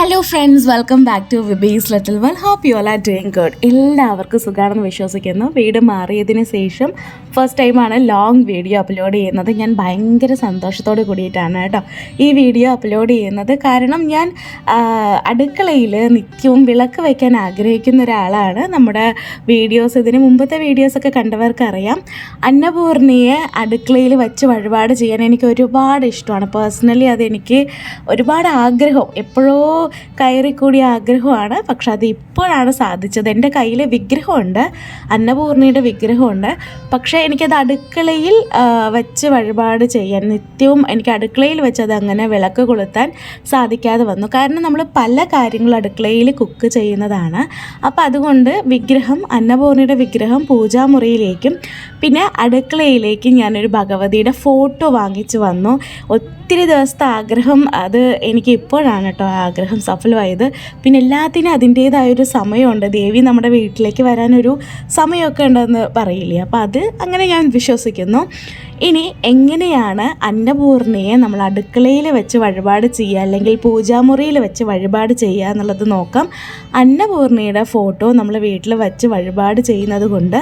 Hello friends welcome back to Vibes little one hope you are are doing good എല്ലാവർക്കും സുഖമാണെന്ന് വിശ്വസിക്കുന്നു. വീട് മാറിയതിന് ശേഷം ഫസ്റ്റ് ടൈമാണ് ലോങ് വീഡിയോ അപ്ലോഡ് ചെയ്യുന്നത്. ഞാൻ ഭയങ്കര സന്തോഷത്തോട് കൂടിയിട്ടാണ് കേട്ടോ. ഈ വീഡിയോ അപ്ലോഡ് ചെയ്യുന്നത്. കാരണം ഞാൻ അടുക്കളയിൽ നിത്യവും വിളക്ക് വയ്ക്കാൻ ആഗ്രഹിക്കുന്ന ഒരാളാണ്. നമ്മുടെ വീഡിയോസ് ഇതിന് മുമ്പത്തെ വീഡിയോസൊക്കെ കണ്ടവർക്കറിയാം. അന്നപൂർണിയെ അടുക്കളയിൽ വെച്ച് വഴിപാട് ചെയ്യാൻ എനിക്ക് ഒരുപാട് ഇഷ്ടമാണ്. പേഴ്സണലി അതെനിക്ക് ഒരുപാട് ആഗ്രഹം. എപ്പോഴോ കയറിക്കൂടിയ ആഗ്രഹമാണ്. പക്ഷെ അത് ഇപ്പോഴാണ് സാധിച്ചത്. എന്റെ കയ്യിൽ വിഗ്രഹമുണ്ട്. അന്നപൂർണിയുടെ വിഗ്രഹമുണ്ട്. പക്ഷേ എനിക്കത് അടുക്കളയിൽ വെച്ച് വഴിപാട് ചെയ്യാൻ നിത്യവും എനിക്ക് അടുക്കളയിൽ വെച്ച് അങ്ങനെ വിളക്ക് കൊളുത്താൻ സാധിക്കാതെ വന്നു. കാരണം നമ്മൾ പല കാര്യങ്ങളും അടുക്കളയിൽ കുക്ക് ചെയ്യുന്നതാണ്. അപ്പോൾ അതുകൊണ്ട് വിഗ്രഹം അന്നപൂർണിയുടെ വിഗ്രഹം പൂജാമുറിയിലേക്കും പിന്നെ അടുക്കളയിലേക്കും ഞാനൊരു ഭഗവതിയുടെ ഫോട്ടോ വാങ്ങിച്ചു വന്നു. ഒത്തിരി ദിവസത്തെ ആഗ്രഹം അത് എനിക്ക് ഇപ്പോഴാണ് കേട്ടോ ആഗ്രഹം സഫലമായത്. പിന്നെ എല്ലാത്തിനും അതിന്റേതായൊരു സമയമുണ്ട്. ദേവി നമ്മുടെ വീട്ടിലേക്ക് വരാനൊരു സമയമൊക്കെ ഉണ്ടെന്ന് പറയില്ലേ. അപ്പോൾ അത് അങ്ങനെ ഞാൻ വിശ്വസിക്കുന്നു. ഇനി എങ്ങനെയാണ് അന്നപൂർണിയെ നമ്മൾ അടുക്കളയിൽ വെച്ച് വഴിപാട് ചെയ്യുക അല്ലെങ്കിൽ പൂജാമുറിയിൽ വെച്ച് വഴിപാട് ചെയ്യുക എന്നുള്ളത് നോക്കാം. അന്നപൂർണിയുടെ ഫോട്ടോ നമ്മൾ വീട്ടിൽ വെച്ച് വഴിപാട് ചെയ്യുന്നത് കൊണ്ട്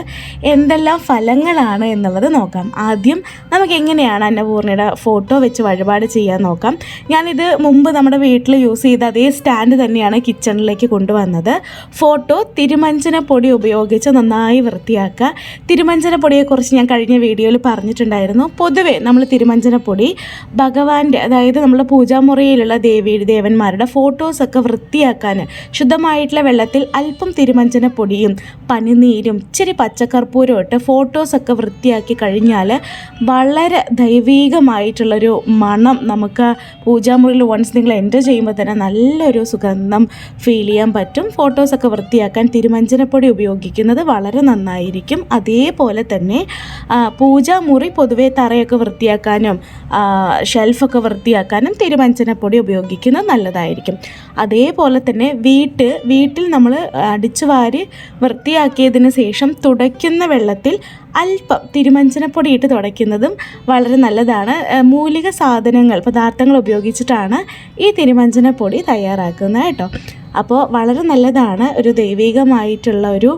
എന്തെല്ലാം ഫലങ്ങളാണ് എന്നുള്ളത് നോക്കാം. ആദ്യം നമുക്ക് എങ്ങനെയാണ് അന്നപൂർണിയുടെ ഫോട്ടോ വെച്ച് വഴിപാട് ചെയ്യാൻ നോക്കാം. ഞാനിത് മുമ്പ് നമ്മുടെ വീട്ടിൽ യൂസ് ചെയ്ത അതേ സ്റ്റാൻഡ് തന്നെയാണ് കിച്ചണിലേക്ക് കൊണ്ടുവന്നത്. ഫോട്ടോ തിരുമഞ്ചന പൊടി ഉപയോഗിച്ച് നന്നായി വൃത്തിയാക്കുക. തിരുമഞ്ചന പൊടിയെക്കുറിച്ച് ഞാൻ കഴിഞ്ഞ വീഡിയോയിൽ പറഞ്ഞിട്ടുണ്ടായിരുന്നു. പൊതുവേ നമ്മൾ തിരുമഞ്ചനപ്പൊടി ഭഗവാന്റെ അതായത് നമ്മുടെ പൂജാമുറിയിലുള്ള ദേവി ദേവന്മാരുടെ ഫോട്ടോസൊക്കെ വൃത്തിയാക്കാൻ ശുദ്ധമായിട്ടുള്ള വെള്ളത്തിൽ അല്പം തിരുമഞ്ചനപ്പൊടിയും പനിനീരും ഇച്ചിരി പച്ചക്കർപ്പൂരം ഇട്ട് ഫോട്ടോസൊക്കെ വൃത്തിയാക്കി കഴിഞ്ഞാൽ വളരെ ദൈവീകമായിട്ടുള്ളൊരു മണം നമുക്ക് പൂജാമുറിയിൽ വൺസ് നിങ്ങൾ എന്റർ ചെയ്യുമ്പോൾ തന്നെ നല്ലൊരു സുഗന്ധം ഫീൽ ചെയ്യാൻ പറ്റും. ഫോട്ടോസൊക്കെ വൃത്തിയാക്കാൻ തിരുമഞ്ചനപ്പൊടി ഉപയോഗിക്കുന്നത് വളരെ നന്നായിരിക്കും. അതേപോലെ തന്നെ പൂജാമുറി പൊതുവെ തറയൊക്കെ വൃത്തിയാക്കാനും ഷെൽഫൊക്കെ വൃത്തിയാക്കാനും തിരുമഞ്ചനപ്പൊടി ഉപയോഗിക്കുന്നത് നല്ലതായിരിക്കും. അതേപോലെ തന്നെ വീട്ട് വീട്ടിൽ നമ്മൾ അടിച്ചു വാരി വൃത്തിയാക്കിയതിന് ശേഷം തുടയ്ക്കുന്ന വെള്ളത്തിൽ അല്പം തിരുമഞ്ചനപ്പൊടി ഇട്ട് തുടയ്ക്കുന്നതും വളരെ നല്ലതാണ്. മൂലിക സാധനങ്ങൾ പദാർത്ഥങ്ങൾ ഉപയോഗിച്ചിട്ടാണ് ഈ തിരുമഞ്ചനപ്പൊടി തയ്യാറാക്കുന്നത് കേട്ടോ. അപ്പോൾ വളരെ നല്ലതാണ് ഒരു ദൈവികമായിട്ടുള്ള ഒരു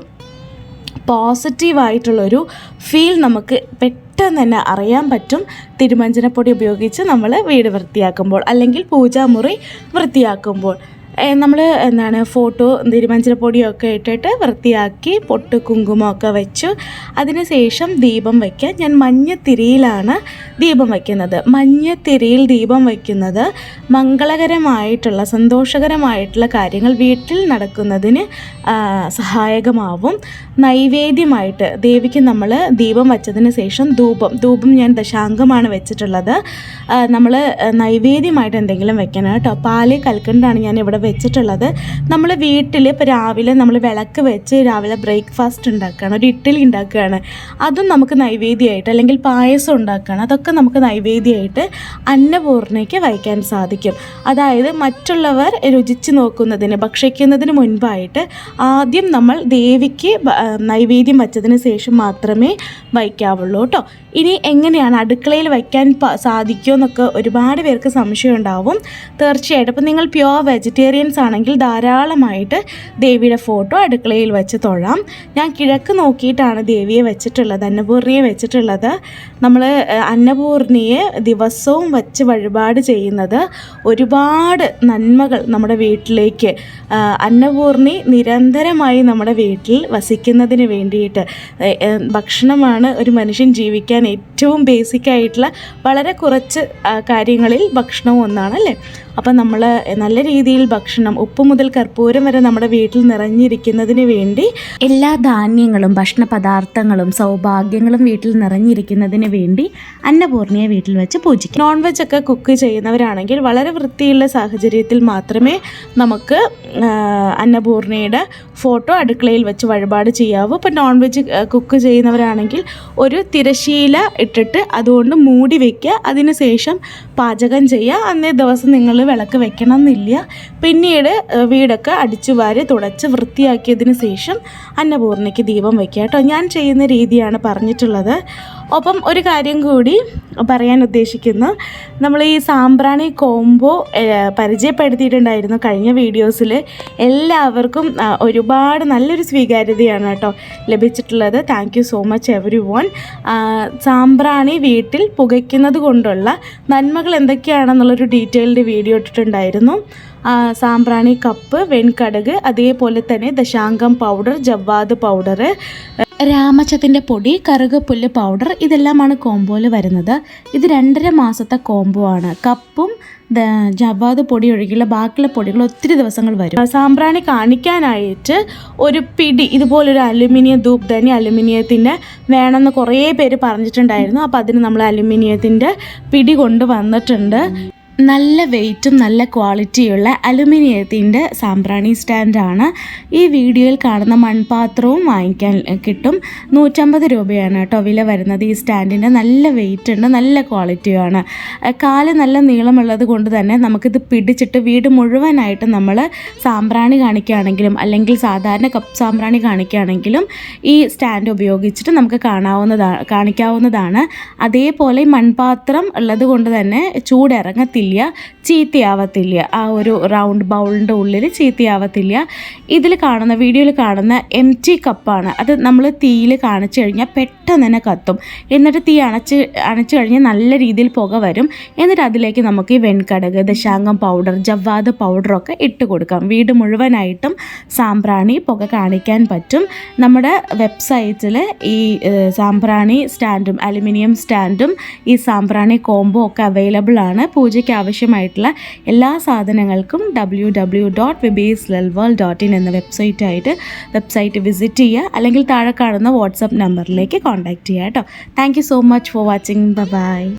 പോസിറ്റീവായിട്ടുള്ളൊരു ഫീൽ നമുക്ക് പെട്ടെന്ന് തന്നെ അറിയാൻ പറ്റും. തിരുമഞ്ചനപ്പൊടി ഉപയോഗിച്ച് നമ്മൾ വീട് വൃത്തിയാക്കുമ്പോൾ അല്ലെങ്കിൽ പൂജാമുറി വൃത്തിയാക്കുമ്പോൾ. നമ്മൾ എന്താണ് ഫോട്ടോ തിരുമഞ്ചനപ്പൊടിയൊക്കെ ഇട്ടിട്ട് വൃത്തിയാക്കി പൊട്ട് കുങ്കുമമൊക്കെ വെച്ചു. അതിനുശേഷം ദീപം വയ്ക്കുക ഞാൻ മഞ്ഞത്തിരിയിലാണ് ദീപം വയ്ക്കുന്നത് മഞ്ഞത്തിരിയിൽ ദീപം വയ്ക്കുന്നത് മംഗളകരമായിട്ടുള്ള സന്തോഷകരമായിട്ടുള്ള കാര്യങ്ങൾ വീട്ടിൽ നടക്കുന്നതിന് സഹായകമാവും. നൈവേദ്യമായിട്ട് ദേവിക്ക് നമ്മൾ ദീപം വച്ചതിന് ശേഷം ധൂപം ധൂപം ഞാൻ ദശാംഗമാണ് വെച്ചിട്ടുള്ളത്. നമ്മൾ നൈവേദ്യമായിട്ട് എന്തെങ്കിലും വെക്കണം കേട്ടോ. പാൽ കൽക്കണ്ടാണ് ഞാൻ ഇവിടെ വെച്ചിട്ടുള്ളത്. നമ്മൾ വീട്ടിൽ ഇപ്പോൾ രാവിലെ നമ്മൾ വിളക്ക് വെച്ച് രാവിലെ ബ്രേക്ക്ഫാസ്റ്റ് ഉണ്ടാക്കുകയാണ് ഒരു ഇഡ്ഡലി ഉണ്ടാക്കുകയാണ്. അതും നമുക്ക് നൈവേദ്യമായിട്ട് അല്ലെങ്കിൽ പായസം ഉണ്ടാക്കുകയാണ് അതൊക്കെ നമുക്ക് നൈവേദ്യമായിട്ട് അന്നപൂർണയ്ക്ക് വയ്ക്കാൻ സാധിക്കും. അതായത് മറ്റുള്ളവർ രുചിച്ച് നോക്കുന്നതിന് ഭക്ഷിക്കുന്നതിന് മുൻപായിട്ട് ആദ്യം നമ്മൾ ദേവിക്ക് നൈവേദ്യം വച്ചതിന് ശേഷം മാത്രമേ വയ്ക്കാവുള്ളൂ കേട്ടോ. ഇനി എങ്ങനെയാണ് അടുക്കളയിൽ വയ്ക്കാൻ സാധിക്കുമോ എന്നൊക്കെ ഒരുപാട് പേർക്ക് സംശയം ഉണ്ടാവും. തീർച്ചയായിട്ടും. അപ്പോൾ നിങ്ങൾ പ്യുവർ വെജിറ്റേറിയൻസ് ആണെങ്കിൽ ധാരാളമായിട്ട് ദേവിയുടെ ഫോട്ടോ അടുക്കളയിൽ വെച്ച് തൊഴാം. ഞാൻ കിഴക്ക് നോക്കിയിട്ടാണ് ദേവിയെ വെച്ചിട്ടുള്ളത് അന്നപൂർണിയെ വെച്ചിട്ടുള്ളത്. നമ്മൾ അന്നപൂർണിയെ ദിവസവും വച്ച് വഴിപാട് ചെയ്യുന്നത് ഒരുപാട് നന്മകൾ നമ്മുടെ വീട്ടിലേക്ക് അന്നപൂർണി നിരന്തരമായി നമ്മുടെ വീട്ടിൽ വസിക്കുന്നതിന് വേണ്ടിയിട്ട് ഭക്ഷണമാണ് ഒരു മനുഷ്യൻ ജീവിക്കാൻ ഏറ്റവും ബേസിക് ആയിട്ടുള്ള വളരെ കുറച്ച് കാര്യങ്ങളിൽ ഭക്ഷണവും ഒന്നാണ് അല്ലേ അപ്പം നമ്മൾ നല്ല രീതിയിൽ ഭക്ഷണം ഉപ്പ് മുതൽ കർപ്പൂരം വരെ നമ്മുടെ വീട്ടിൽ നിറഞ്ഞിരിക്കുന്നതിന് വേണ്ടി എല്ലാ ധാന്യങ്ങളും ഭക്ഷണ പദാർത്ഥങ്ങളും സൗഭാഗ്യങ്ങളും വീട്ടിൽ നിറഞ്ഞിരിക്കുന്നതിന് വേണ്ടി അന്നപൂർണിയെ വീട്ടിൽ വെച്ച് പൂജിക്കും. നോൺ വെജ് ഒക്കെ കുക്ക് ചെയ്യുന്നവരാണെങ്കിൽ വളരെ വൃത്തിയുള്ള സാഹചര്യത്തിൽ മാത്രമേ നമുക്ക് അന്നപൂർണയുടെ ഫോട്ടോ അടുക്കളയിൽ വെച്ച് വഴിപാട് ചെയ്യാവൂ. ഇപ്പം നോൺ വെജ് കുക്ക് ചെയ്യുന്നവരാണെങ്കിൽ ഒരു തിരശീല ഇട്ടിട്ട് അതുകൊണ്ട് മൂടി വയ്ക്കുക അതിനുശേഷം പാചകം ചെയ്യുക. അന്നേ ദിവസം നിങ്ങൾ വിളക്ക് വെക്കണം എന്നില്ല പിന്നീട് വീടൊക്കെ അടിച്ചു വാരി തുടച്ച് വൃത്തിയാക്കിയതിന് ശേഷം അന്നപൂർണയ്ക്ക് ദീപം വെക്കാം കേട്ടോ. ഞാൻ ചെയ്യുന്ന രീതിയാണ് പറഞ്ഞിട്ടുള്ളത്. ഒപ്പം ഒരു കാര്യം കൂടി പറയാൻ ഉദ്ദേശിക്കുന്നു. നമ്മൾ ഈ സാമ്പ്രാണി കോംബോ പരിചയപ്പെടുത്തിയിട്ടുണ്ടായിരുന്നു കഴിഞ്ഞ വീഡിയോസിൽ എല്ലാവർക്കും ഒരുപാട് നല്ലൊരു സ്വീകാര്യതയാണ് കേട്ടോ ലഭിച്ചിട്ടുള്ളത്. Thank you so much everyone സാമ്പ്രാണി വീട്ടിൽ പുകയ്ക്കുന്നത് കൊണ്ടുള്ള നന്മകൾ എന്തൊക്കെയാണെന്നുള്ളൊരു ഡീറ്റെയിൽഡ് വീഡിയോ ഇട്ടിട്ടുണ്ടായിരുന്നു. സാമ്പ്രാണി കപ്പ് വെൺകടക് അതേപോലെ തന്നെ ദശാങ്കം പൗഡർ ജവ്വാദ് പൗഡർ രാമച്ചത്തിന്റെ പൊടി കറുകപ്പുല്ല് പൗഡർ ഇതെല്ലാമാണ് കോംബോയിൽ വരുന്നത്. ഇത് രണ്ടര മാസത്തെ കോംബോ ആണ്. കപ്പും ജവാദ് പൊടി ഒഴികെയുള്ള ബാക്കിയുള്ള പൊടികൾ ഒത്തിരി ദിവസങ്ങൾ വരും. സാമ്പ്രാണി കാണിക്കാനായിട്ട് ഒരു പിടി ഇതുപോലൊരു അലുമിനിയം ധൂപ് തന്നെ അലുമിനിയത്തിന്റെ വേണമെന്ന് കുറേ പേര് പറഞ്ഞിട്ടുണ്ടായിരുന്നു. അപ്പോൾ അതിന് നമ്മൾ അലുമിനിയത്തിന്റെ പിടി കൊണ്ട് വന്നിട്ടുണ്ട് നല്ല വെയിറ്റും നല്ല ക്വാളിറ്റിയുള്ള അലുമിനിയത്തിന്റെ സാമ്പ്രാണി സ്റ്റാൻഡാണ് ഈ വീഡിയോയിൽ കാണുന്ന മൺപാത്രവും വാങ്ങിക്കാൻ കിട്ടും. നൂറ്റമ്പത് രൂപയാണ് കേട്ടോ വില വരുന്നത് ഈ സ്റ്റാൻഡിന്റെ നല്ല വെയിറ്റ് ഉണ്ട് നല്ല ക്വാളിറ്റിയുമാണ് കാൽ നല്ല നീളമുള്ളത് കൊണ്ട് തന്നെ നമുക്കിത് പിടിച്ചിട്ട് വീട് മുഴുവനായിട്ട് നമ്മൾ സാമ്പ്രാണി കാണിക്കുകയാണെങ്കിലും അല്ലെങ്കിൽ സാധാരണ കപ്പ് സാമ്പ്രാണി കാണിക്കുകയാണെങ്കിലും ഈ സ്റ്റാൻഡ് ഉപയോഗിച്ചിട്ട് നമുക്ക് കാണാവുന്നതാണ് കാണിക്കാവുന്നതാണ്. അതേപോലെ മൺപാത്രം ഉള്ളത് കൊണ്ട് തന്നെ ചൂടിറങ്ങത്തില്ല. ചീത്തയാവത്തില്ല ആ ഒരു റൗണ്ട് ബൗളിന്റെ ഉള്ളിൽ ചീത്തയാവത്തില്ല. ഇതിൽ കാണുന്ന വീഡിയോയിൽ കാണുന്ന എം ടി കപ്പാണ് അത് നമ്മൾ തീയിൽ കാണിച്ചു കഴിഞ്ഞാൽ പെട്ടെന്ന് തന്നെ കത്തും. എന്നിട്ട് തീ അണച്ച് അണച്ചു കഴിഞ്ഞാൽ നല്ല രീതിയിൽ പുക വരും. എന്നിട്ട് അതിലേക്ക് നമുക്ക് ഈ വെൺകടക് ദശാങ്കം പൗഡർ ജവ്വാദ് പൗഡറൊക്കെ ഇട്ട് കൊടുക്കാം. വീട് മുഴുവനായിട്ടും സാമ്പ്രാണി പുക കാണിക്കാൻ പറ്റും. നമ്മുടെ വെബ്സൈറ്റിൽ ഈ സാമ്പ്രാണി സ്റ്റാൻഡും അലുമിനിയം സ്റ്റാൻഡും ഈ സാമ്പ്രാണി കോംബോ ഒക്കെ അവൈലബിൾ ആണ്. പൂജയ്ക്ക് ആവശ്യമായിട്ടുള്ള എല്ലാ സാധനങ്ങൾക്കും ഡബ്ല്യൂ ഡബ്ല്യൂ ഡോട്ട് വിബീസ് ലെൽവേൾ ഡോട്ട് ഇൻ എന്ന വെബ്സൈറ്റായിട്ട് വെബ്സൈറ്റ് വിസിറ്റ് ചെയ്യുക. അല്ലെങ്കിൽ താഴെ കാണുന്ന വാട്സപ്പ് നമ്പറിലേക്ക് കോൺടാക്റ്റ് ചെയ്യുക കേട്ടോ. Thank so much for watching bye